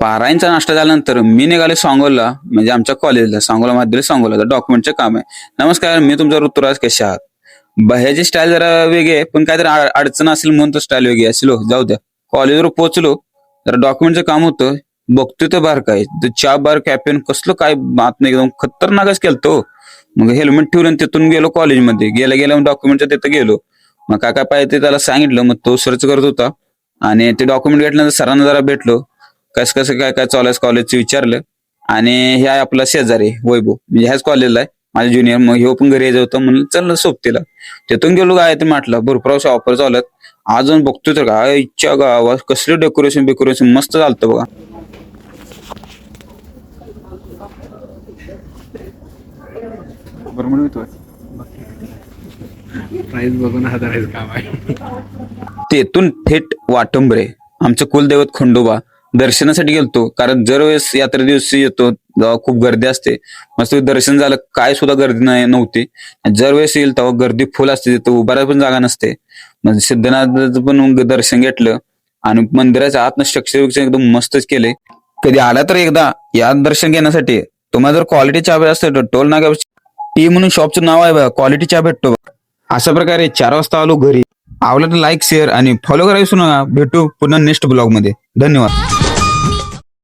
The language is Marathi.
पारायणचा नाश्ता झाल्यानंतर मी निघाले सांगोला म्हणजे आमच्या कॉलेजला सांगोला मध्ये सांगोला डॉक्युमेंटचे काम आहे. नमस्कार मी तुमचा ऋतुराज कशा आहात? बाह्याची स्टाईल जरा वेगळी आहे पण काहीतरी अडचण असेल म्हणून तो स्टाईल वेगळी असेल जाऊ द्या. कॉलेजवर पोहोचलो तर डॉक्युमेंटचं काम होतं बघतोय तर बार काय. चा चहा बार कॅपेन कसलं काय बात नाही एकदम खतरनाकच केलं तो हो. मग हेल्मेट ठेवून तिथून गेलो कॉलेजमध्ये गेल्या गेल्या डॉक्युमेंटच्या तिथं गेलो. मग काय काय पाहिजे ते त्याला सांगितलं मग तो सर्च करत होता. आणि ते डॉक्युमेंट घेतल्यानंतर सरांना जरा भेटलो. कसं कसं काय काय चालू आहे कॉलेजचं विचारलं. आणि हे आहे आपला शेजारी वैभव. म्हणजे ह्याच कॉलेजला आहे. माझे ज्युनियर मग ह्यो पण घरी यायचं होतं म्हणलं चल सोबतीला. तिथून गेलो काय ते म्हटलं भरपूर अशा ऑफर चालत अजून बघतोय तर काय इच्छा गावा कसले डेकोरेशन बिकोरेशन मस्त चालतं बघा. तेथून थेट वाटंबरे आमचं कुलदैवत खंडोबा. दर्शनासाठी गेलतो. कारण जर वेळेस यात्रे दिवशी येतो खूप गर्दी असते. मस्त दर्शन झालं काय सुद्धा गर्दी नाही नव्हती. जर वेळेस येईल तेव्हा गर्दी फुल असते. तिथं उभारा पण जागा नसते. म्हणजे सिद्धनाथचं पण दर्शन घेतलं. आणि मंदिराच्या आतनं स्ट्रक्चर एकदम मस्तच केले कधी आला तर एकदा या दर्शन घेण्यासाठी. तुम्हाला जर क्वालिटी चहा भेटत असेल टोल नाका टी म्हणून शॉपचं नाव आहे बघा क्वालिटी चहा भेटतो अशा प्रकारे चार वाजता आलो घरी. आवडलं तर लाईक शेअर आणि फॉलो करायला विसरू भेटू पुन्हा नेक्स्ट ब्लॉगमध्ये. धन्यवाद.